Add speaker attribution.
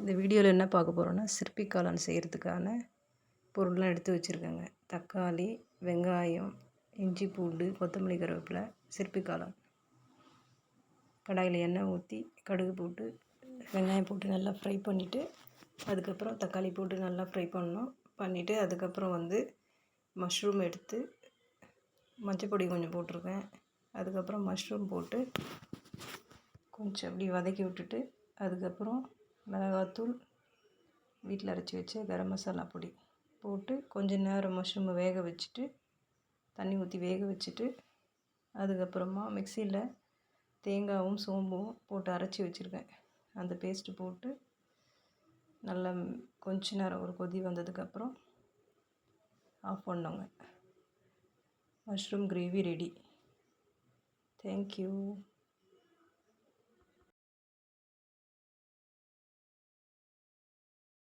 Speaker 1: இந்த வீடியோவில் என்ன பார்க்க போகிறோன்னா சிற்பி காளான் செய்கிறதுக்கான பொருள்லாம் எடுத்து வச்சுருக்கேங்க. தக்காளி வெங்காயம் இஞ்சி பூண்டு கொத்தமல்லி கருவேப்பிலை சிற்பி காளான் கடாயில் எண்ணெய் ஊற்றி கடுகு போட்டு வெங்காயம் போட்டு நல்லா ஃப்ரை பண்ணிவிட்டு அதுக்கப்புறம் தக்காளி போட்டு நல்லா ஃப்ரை பண்ணணும். பண்ணிவிட்டு அதுக்கப்புறம் வந்து மஷ்ரூம் எடுத்து மஞ்சப்பொடி கொஞ்சம் போட்டிருக்கேன். அதுக்கப்புறம் மஷ்ரூம் போட்டு கொஞ்சம் அப்படி வதக்கி விட்டுட்டு அதுக்கப்புறம் மிளகாத்தூள் வீட்டில் அரைச்சி வச்ச கரம் மசாலா பொடி போட்டு கொஞ்ச நேரம் மஷ்ரூமை வேக வச்சுட்டு தண்ணி ஊற்றி வேக வச்சுட்டு அதுக்கப்புறமா மிக்சியில் தேங்காயும் சோம்பும் போட்டு அரைச்சி வச்சுருக்கேன். அந்த பேஸ்ட்டு போட்டு நல்லா கொஞ்ச நேரம் ஒரு கொதி வந்ததுக்கப்புறம் off பண்ணோங்க. Mushroom gravy ready thank you